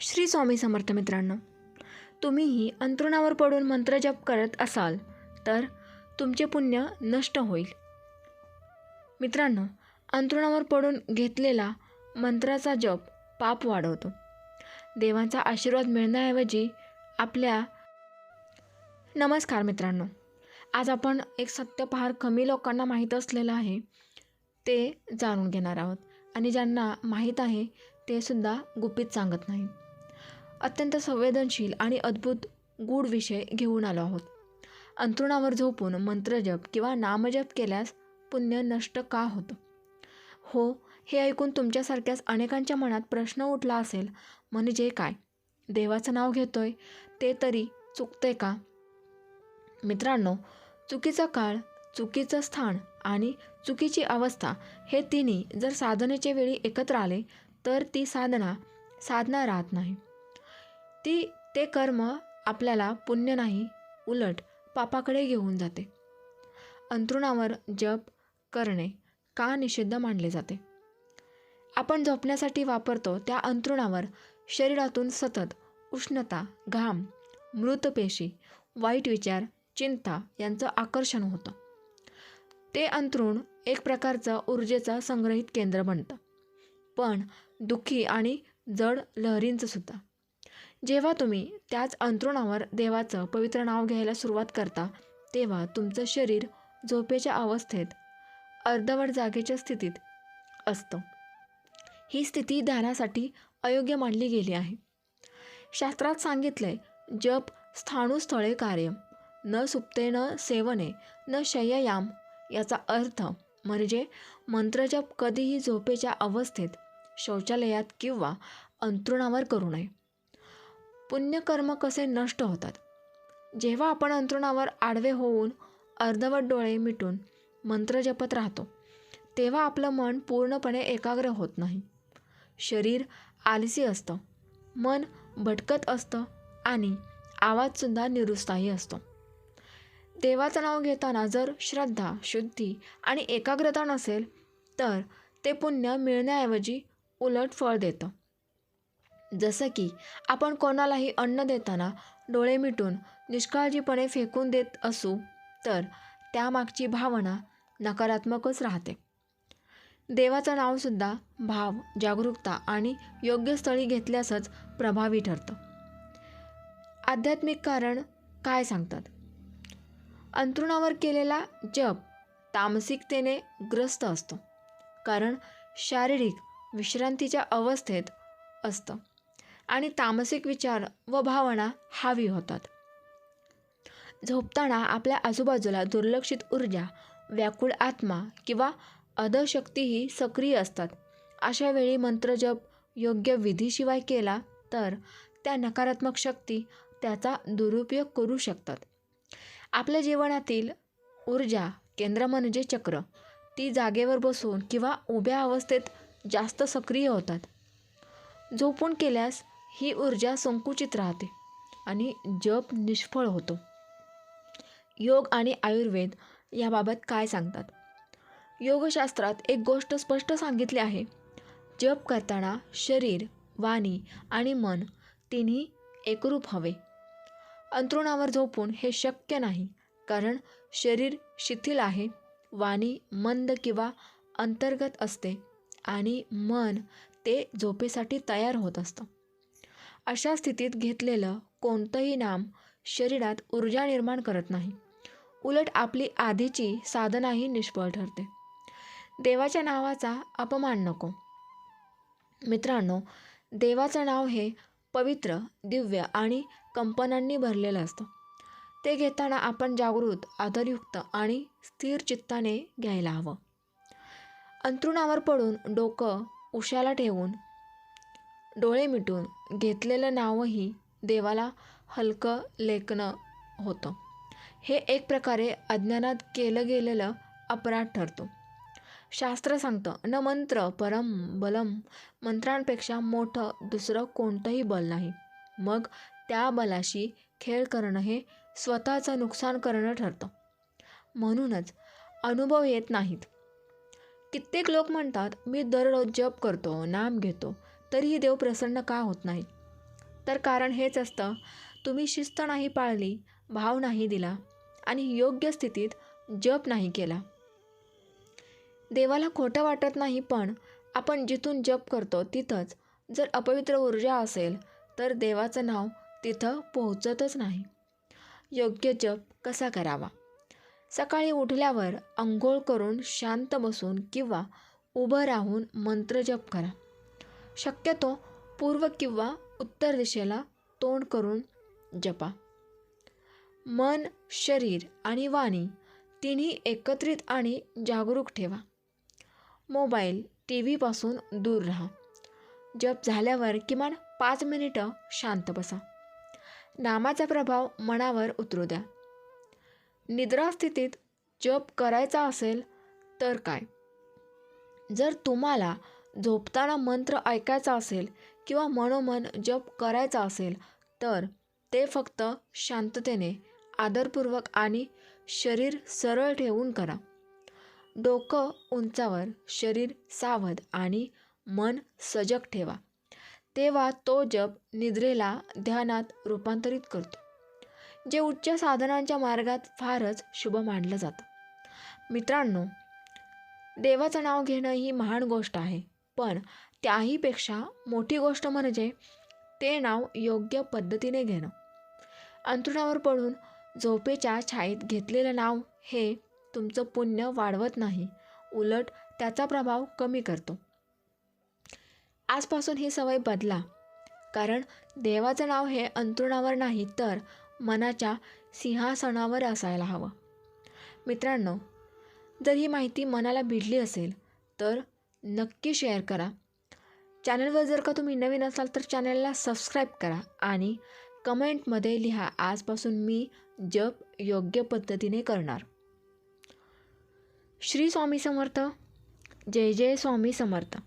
श्री स्वामी समर्थ मित्रांनो तुम्हीही अंतरुणावर पडून मंत्रजप करत असाल तर तुमचे पुण्य नष्ट होईल. मित्रांनो अंतरुणावर पडून घेतलेला मंत्राचा जप पाप वाढवतो. देवांचा आशीर्वाद मिळण्याऐवजी आपल्या नमस्कार मित्रांनो आज आपण एक सत्य फार कमी लोकांना माहीत असलेलं आहे ते जाणून घेणार आहोत. आणि ज्यांना माहीत आहे ते सुद्धा गुपित सांगत नाही अत्यंत संवेदनशील आणि अद्भुत गूढ विषय घेऊन आलो आहोत. अंतरुणावर झोपून मंत्रजप किंवा नामजप केल्यास पुण्य नष्ट का होतं? हो हे ऐकून तुमच्यासारख्याच अनेकांच्या मनात प्रश्न उठला असेल म्हणजे काय? देवाचं नाव घेतोय ते तरी चुकते का? मित्रांनो चुकीचा काळ चुकीचं स्थान आणि चुकीची अवस्था हे तिन्ही जर साधनेच्या वेळी एकत्र आले तर ती साधना साधना राहत नाही. ती ते कर्म आपल्याला पुण्य नाही उलट पापाकडे घेऊन जाते. अंतरुणावर जप करणे का निषिद्ध मानले जाते? आपण झोपण्यासाठी वापरतो त्या अंतरुणावर शरीरातून सतत उष्णता घाम मृतपेशी वाईट विचार चिंता यांचं आकर्षण होतं. ते अंतरुण एक प्रकारचं ऊर्जेचं संग्रहित केंद्र बनतं. पण दुःखी आणि जड लहरींचं सुद्धा. जेव्हा तुम्ही त्याच अंतरुणावर देवाचं पवित्र नाव घ्यायला सुरुवात करता तेव्हा तुमचं शरीर झोपेच्या अवस्थेत अर्धवट जागेच्या स्थितीत असतं. ही स्थिती ध्यानासाठी अयोग्य मानली गेली आहे. शास्त्रात सांगितलंय जप स्थाणुस्थळे कार्य न सुप्ते न सेवने न शय्यायाम याचा अर्थ म्हणजे मंत्रजप कधीही झोपेच्या अवस्थेत शौचालयात किंवा अंतरुणावर करू नये. पुण्यकर्म कसे नष्ट होतात? जेव्हा आपण अंतरुणावर आडवे होऊन अर्धवट डोळे मिटून मंत्र जपत राहतो तेव्हा आपलं मन पूर्णपणे एकाग्र होत नाही. शरीर आलसी असतं मन भटकत असतं आणि आवाजसुद्धा निरुत्साही असतो. देवाचं नाव घेताना जर श्रद्धा शुद्धी आणि एकाग्रता नसेल तर ते पुण्य मिळण्याऐवजी उलट फळ देतं. जसं की आपण कोणालाही अन्न देताना डोळे मिटून निष्काळजीपणे फेकून देत असू तर त्यामागची भावना नकारात्मकच राहते. देवाचं नावसुद्धा भाव जागरूकता आणि योग्य स्थळी घेतल्यासच प्रभावी ठरतं. आध्यात्मिक कारण काय सांगतात? अंतरुणावर केलेला जप तामसिकतेने ग्रस्त असतो कारण शारीरिक विश्रांतीच्या अवस्थेत असतं. आणि तामसिक विचार व भावना हावी होतात. झोपताना आपल्या आजूबाजूला दुर्लक्षित ऊर्जा व्याकुळ आत्मा किंवा अधशक्तीही सक्रिय असतात. अशा वेळी मंत्रजप योग्य विधीशिवाय केला तर त्या नकारात्मक शक्ती त्याचा दुरुपयोग करू शकतात. आपल्या जीवनातील ऊर्जा केंद्र म्हणजे चक्र. ती जागेवर बसून किंवा उभ्या अवस्थेत जास्त सक्रिय होतात. झोपून केल्यास ही ऊर्जा संकुचित राहते आणि जप निष्फळ होतो. योग आणि आयुर्वेद याबाबत काय सांगतात? योगशास्त्रात एक गोष्ट स्पष्ट सांगितली आहे. जप करताना शरीर वाणी आणि मन तिन्ही एकरूप हवे. अंतरुणावर झोपून हे शक्य नाही कारण शरीर शिथिल आहे वाणी मंद किंवा अंतर्गत असते आणि मन ते झोपेसाठी तयार होत असतं. अशा स्थितीत घेतलेलं कोणतंही नाम शरीरात ऊर्जा निर्माण करत नाही. उलट आपली आधीची साधनाही निष्फळ ठरते. देवाच्या नावाचा अपमान नको. मित्रांनो देवाचं नाव हे पवित्र दिव्य आणि कंपनांनी भरलेलं असतं. ते घेताना आपण जागृत आदरयुक्त आणि स्थिर चित्ताने घ्यायला हवं. अंतरुणावर पडून डोकं उशाला ठेवून डोळे मिटून घेतलेलं नावही देवाला हलकं लेखणं होतं. हे एक प्रकारे अज्ञानात केलं गेलेलं अपराध ठरतो. शास्त्र सांगतं न मंत्र परम बलम मंत्रांपेक्षा मोठं दुसरं कोणतंही बल नाही. मग त्या बलाशी खेळ करणं हे स्वतःचं नुकसान करणं ठरतं. म्हणूनच अनुभव येत नाहीत. कित्येक लोक म्हणतात मी दररोज जप करतो नाम घेतो तरीही देव प्रसन्न का होत नाही? तर कारण हेच असतं तुम्ही शिस्त नाही पाळली भाव नाही दिला आणि योग्य स्थितीत जप नाही केला. देवाला खोटं वाटत नाही पण आपण जिथून जप करतो तिथंच. जर अपवित्र ऊर्जा असेल तर देवाचं नाव तिथं पोहोचतच नाही. योग्य जप कसा करावा? सकाळी उठल्यावर अंघोळ करून शांत बसून किंवा उभं राहून मंत्र जप करा. शक्यतो पूर्व किंवा उत्तर दिशेला तोंड करून जपा. मन शरीर आणि वाणी तिन्ही एकत्रित आणि जागरूक ठेवा. मोबाईल टी व्हीपासून दूर राहा. जप झाल्यावर किमान पाच मिनिटं शांत बसा. नामाचा प्रभाव मनावर उतरू द्या. निद्रास्थितीत जप करायचा असेल तर काय? जर तुम्हाला झोपताना मंत्र ऐकायचा असेल किंवा मनोमन जप करायचा असेल तर ते फक्त शांततेने आदरपूर्वक आणि शरीर सरळ ठेवून करा. डोकं उंचावर शरीर सावध आणि मन सजग ठेवा. तेव्हा तो जप निद्रेला ध्यानात रूपांतरित करतो. जे उच्च साधनांच्या मार्गात फारच शुभ मानलं जातं. मित्रांनो देवाचं नाव घेणं ही महान गोष्ट आहे. पण त्याहीपेक्षा मोठी गोष्ट म्हणजे ते नाव योग्य पद्धतीने घेणं. अंथरुणावर पडून झोपेच्या छायेत घेतलेलं नाव हे तुमचं पुण्य वाढवत नाही उलट त्याचा प्रभाव कमी करतो. आजपासून ही सवय बदला. कारण देवाचं नाव हे अंतरुणावर नाही तर मनाच्या सिंहासनावर असायला हवं. मित्रांनो जर ही माहिती मनाला भिडली असेल तर नक्की शेअर करा. चॅनलवर जर का तुम्ही नवीन असाल तर चॅनलला सबस्क्राईब करा आणि कमेंटमध्ये लिहा आजपासून मी जप योग्य पद्धतीने करणार. श्री स्वामी समर्थ. जय जय स्वामी समर्थ.